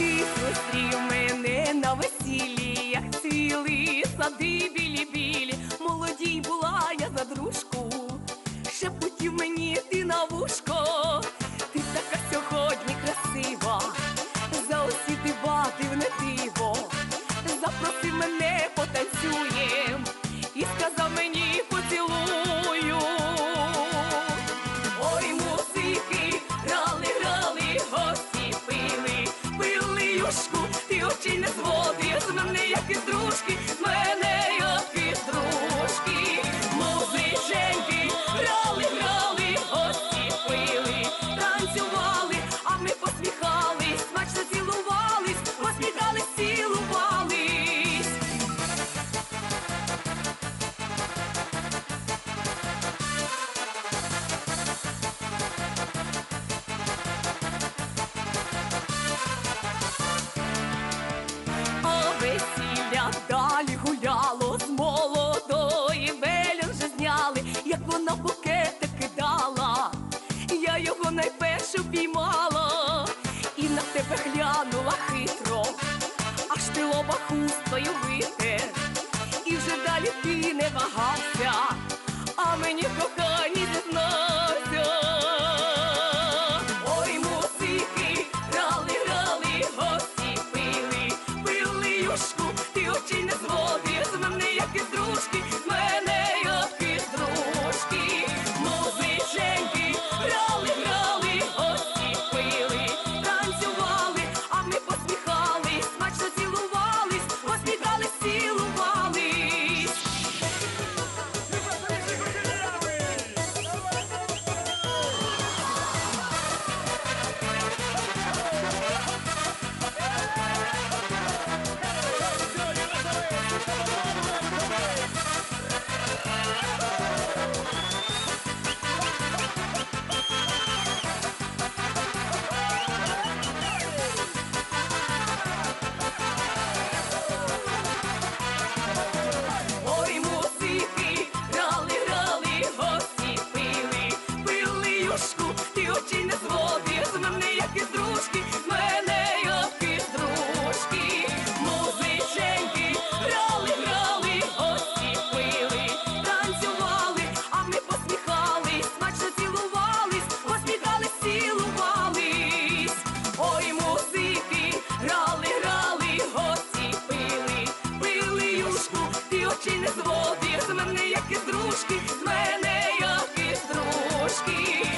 Зустрів мене на весіллі, як цвіли сади білі-білі, молодій була я за дружку, шепотів мені ти на вушко. oči nesvou. його найперше впіймала і на тебе глянула хитро, аж ти лоба хусткою вите, і вже далі ти не вагався. очі не зводив, з мене як і дружки, з мене як і дружки.